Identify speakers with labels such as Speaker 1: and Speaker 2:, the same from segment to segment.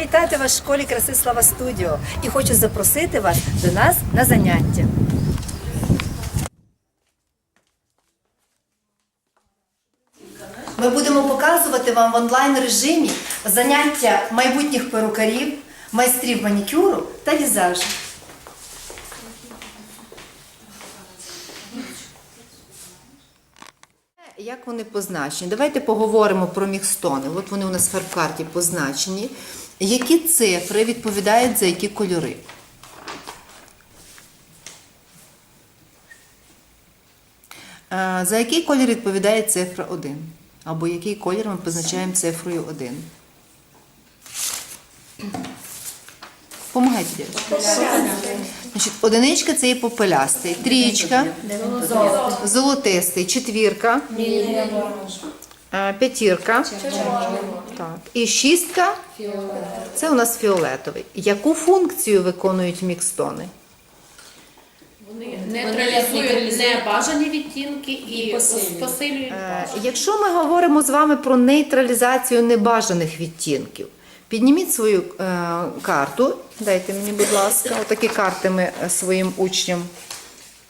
Speaker 1: вітати вас в школі краси Слава Студіо і хочу запросити вас до нас на заняття. Ми будемо показувати вам в онлайн режимі заняття майбутніх перукарів, майстрів манікюру та візажу. Як вони позначені? Давайте поговоримо про мікстони. От вони у нас в фарбкарті позначені. Які цифри відповідають за які кольори? Е, За який колір відповідає цифра 1? Або який колір ми позначаємо цифрою 1? Помагайте. Значить, одиничка це є попелястий, трієчка золотистий, четвірка, е, п'ятірка, так. і шістка це у нас фіолетовий. Яку функцію виконують мікстони?
Speaker 2: Вони нейтралізують небажані відтінки і посилюють
Speaker 1: Е,
Speaker 2: бажані.
Speaker 1: Якщо ми говоримо з вами про нейтралізацію небажаних відтінків, підніміть свою е, карту, дайте мені, будь ласка, отакі карти ми е, своїм учням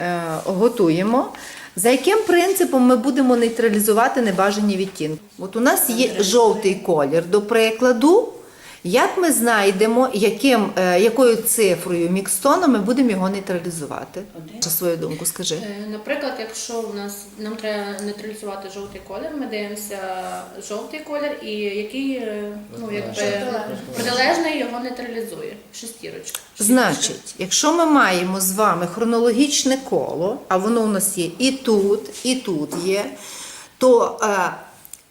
Speaker 1: е, готуємо. За яким принципом ми будемо нейтралізувати небажані відтінки? От у нас є жовтий колір, до прикладу. Як ми знайдемо, яким, е, якою цифрою мікстона ми будемо його нейтралізувати? Свою думку скажи.
Speaker 2: Е, Наприклад, якщо у нас нам треба нейтралізувати жовтий колір, ми дивимося жовтий колір і який е, ну якби протилежний його нейтралізує. Шестірочка.
Speaker 1: Значить, якщо ми маємо з вами хронологічне коло, а воно у нас є і тут, і тут є, то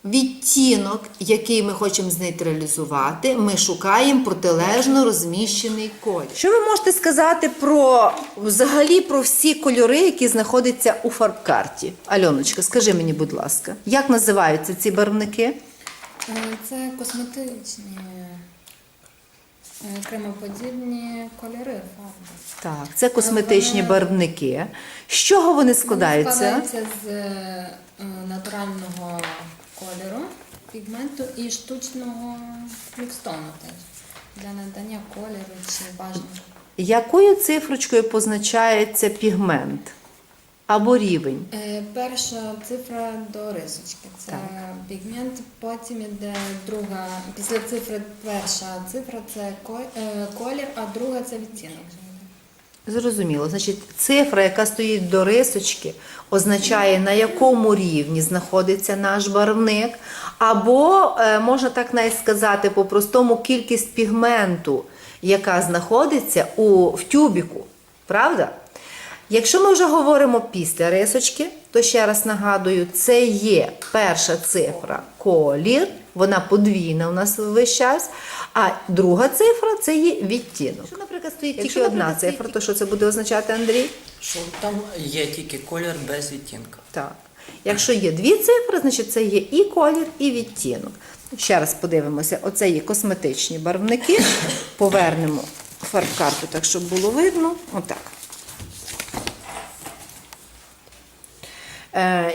Speaker 1: відтінок, який ми хочемо знейтралізувати, ми шукаємо протилежно розміщений колір. Що ви можете сказати про взагалі про всі кольори, які знаходяться у фарбкарті? Альоночка, скажи мені, будь ласка, як називаються ці барвники?
Speaker 3: Е, Це косметичні е, кремоподібні кольори фарби.
Speaker 1: Так, це косметичні
Speaker 3: Вони-
Speaker 1: барвники. З чого вони складаються?
Speaker 3: Складаються з е, натурального кольору, пігменту і штучного мікстону теж для надання кольору чи бажаного.
Speaker 1: Якою цифрочкою позначається пігмент або рівень?
Speaker 3: Е, Перша цифра до рисочки. Це пігмент, потім іде друга. Після цифри перша цифра це ко- е, колір, а друга це відтінок.
Speaker 1: Зрозуміло. Значить, цифра, яка стоїть до рисочки, означає, на якому рівні знаходиться наш барвник, або, е, можна так навіть сказати, по-простому кількість пігменту, яка знаходиться у, в тюбіку. Правда? Якщо ми вже говоримо після рисочки, то ще раз нагадую, це є перша цифра колір, вона подвійна у нас весь час. А друга цифра це є відтінок. Якщо, наприклад, стоїть тільки одна цифра, то що це буде означати, Андрій?
Speaker 4: Що там є тільки колір без відтінка.
Speaker 1: Так. Якщо є дві цифри, значить це є і колір, і відтінок. Ще раз подивимося: оце є косметичні барвники. Повернемо фарбкарту так, щоб було видно. Отак.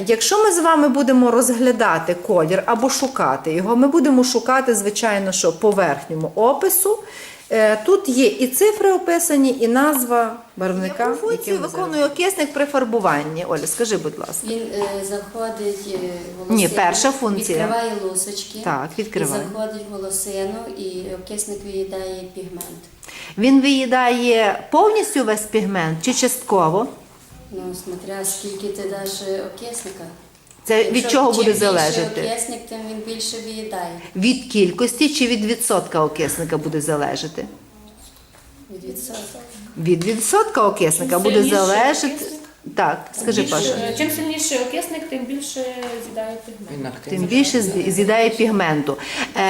Speaker 1: Якщо ми з вами будемо розглядати колір або шукати його, ми будемо шукати, звичайно, що по верхньому опису. Е, Тут є і цифри описані, і назва барвника. Яку функцію виконує окисник при фарбуванні? Оля, скажи, будь ласка.
Speaker 5: Він е, заходить е, в волосину,
Speaker 1: Ні, перша функція.
Speaker 5: відкриває лусочки,
Speaker 1: Так, відкриває.
Speaker 5: і заходить волосину, і окисник виїдає пігмент.
Speaker 1: Він виїдає повністю весь пігмент чи частково?
Speaker 5: Ну, смотря скільки ти даш е, окисника.
Speaker 1: Це від
Speaker 5: Якщо
Speaker 1: чого буде
Speaker 5: чим більше
Speaker 1: залежати?
Speaker 5: окисник, тим він більше виїдає
Speaker 1: Від кількості чи від відсотка окисника буде залежати?
Speaker 5: від відсотка.
Speaker 1: Від відсотка окисника буде залежати. Так, скажи,
Speaker 2: Більше-
Speaker 1: Паша.
Speaker 2: Чим сильніший окисник, тим більше з'їдає пігмент.
Speaker 1: Тим більше з'ї- з'їдає пігменту. Е,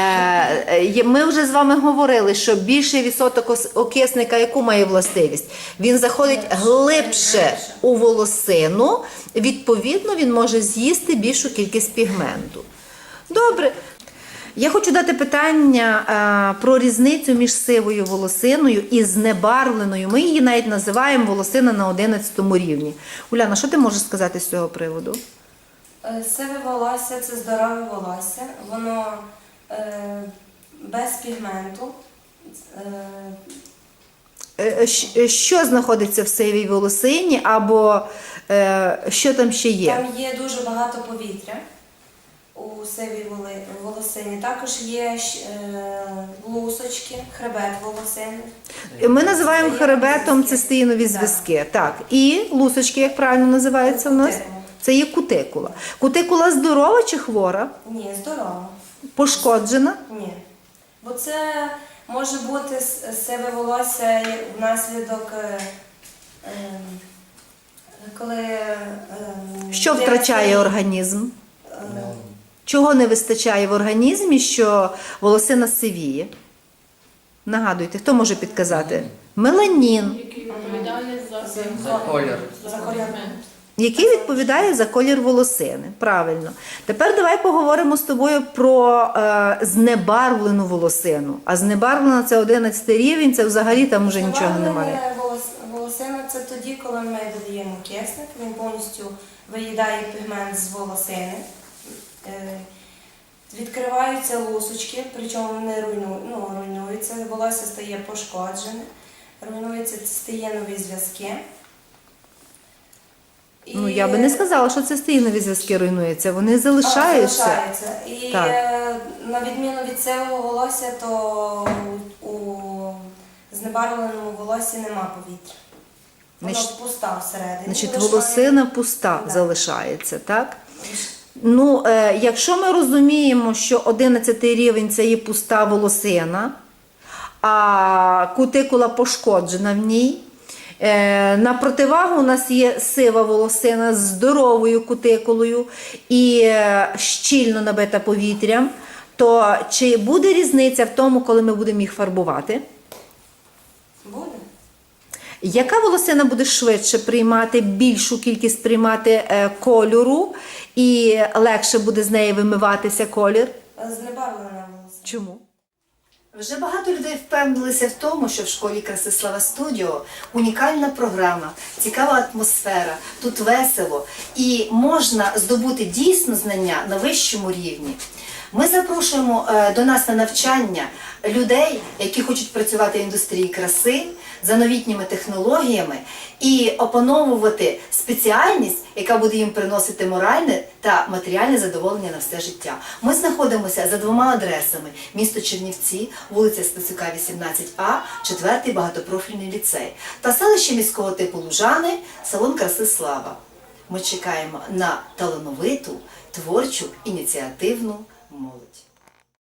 Speaker 1: е, ми вже з вами говорили, що більший відсоток ос- окисника яку має властивість? Він заходить глибше у волосину, відповідно, він може з'їсти більшу кількість пігменту. Добре. Я хочу дати питання е, про різницю між сивою волосиною і знебарвленою. Ми її навіть називаємо волосина на 11 рівні. Уляна, що ти можеш сказати з цього приводу?
Speaker 6: Е, Сиве волосся це здорове волосся, воно е, без пігменту Е,
Speaker 1: Е, Що знаходиться в сивій волосині, або е, що там ще є?
Speaker 6: Там є дуже багато повітря у сивій воли- волосині. Також є е, лусочки, хребет волосини.
Speaker 1: Ми називаємо хребетом цистеїнові зв'язки. Так. І лусочки, як правильно називаються в нас? Це є кутикула. Кутикула здорова чи хвора?
Speaker 6: Ні, здорово.
Speaker 1: Пошкоджена?
Speaker 6: Ні. Бо це може бути сиве волосся внаслідок, е, е, коли. е,
Speaker 1: Що втрачає організм? Чого не вистачає в організмі, що волосина сивіє? Нагадуйте, хто може підказати? Меланін,
Speaker 2: Який відповідальний за,
Speaker 4: За колір.
Speaker 6: За колір.
Speaker 1: який відповідає за колір волосини. Правильно. Тепер давай поговоримо з тобою про е, знебарвлену волосину. А знебарвлена це 11 рівень, це взагалі там вже нічого немає.
Speaker 6: Волосина це тоді, коли ми додаємо кисник, він повністю виїдає пігмент з волосини. Відкриваються лусочки, причому вони руйну, ну, руйнуються, волосся стає пошкоджене, руйнуються цистеїнові зв'язки. І-
Speaker 1: Ну я би не сказала, що це стеїнові зв'язки руйнуються. Вони
Speaker 6: А,
Speaker 1: залишаються.
Speaker 6: залишаються. І
Speaker 1: Так.
Speaker 6: е, на відміну від сивого волосся, то у знебарвленому волосі нема повітря. Воно
Speaker 1: Значить-
Speaker 6: пуста всередині.
Speaker 1: Значить, волосина пуста
Speaker 6: Да.
Speaker 1: залишається, так? Ну, е, якщо ми розуміємо, що 11 рівень це є пуста волосина, а кутикула пошкоджена в ній. Е, на противагу у нас є сива волосина з здоровою кутикулою і е, щільно набита повітрям. То чи буде різниця в тому, коли ми будемо їх фарбувати? Яка волосина буде швидше приймати більшу кількість приймати е, кольору і легше буде з неї вимиватися колір?
Speaker 6: Знебарвлена волосина.
Speaker 1: Чому? Вже багато людей впевнилися в тому, що в школі Красислава Студіо унікальна програма, цікава атмосфера, тут весело і можна здобути дійсно знання на вищому рівні. Ми запрошуємо е, до нас на навчання людей, які хочуть працювати в індустрії краси за новітніми технологіями і опановувати спеціальність, яка буде їм приносити моральне та матеріальне задоволення на все життя. Ми знаходимося за двома адресами: місто Чернівці, вулиця Стецюка, 18А, 4 багатопрофільний ліцей та селище міського типу Лужани, салон краси Слава. Ми чекаємо на талановиту, творчу, ініціативну молодь.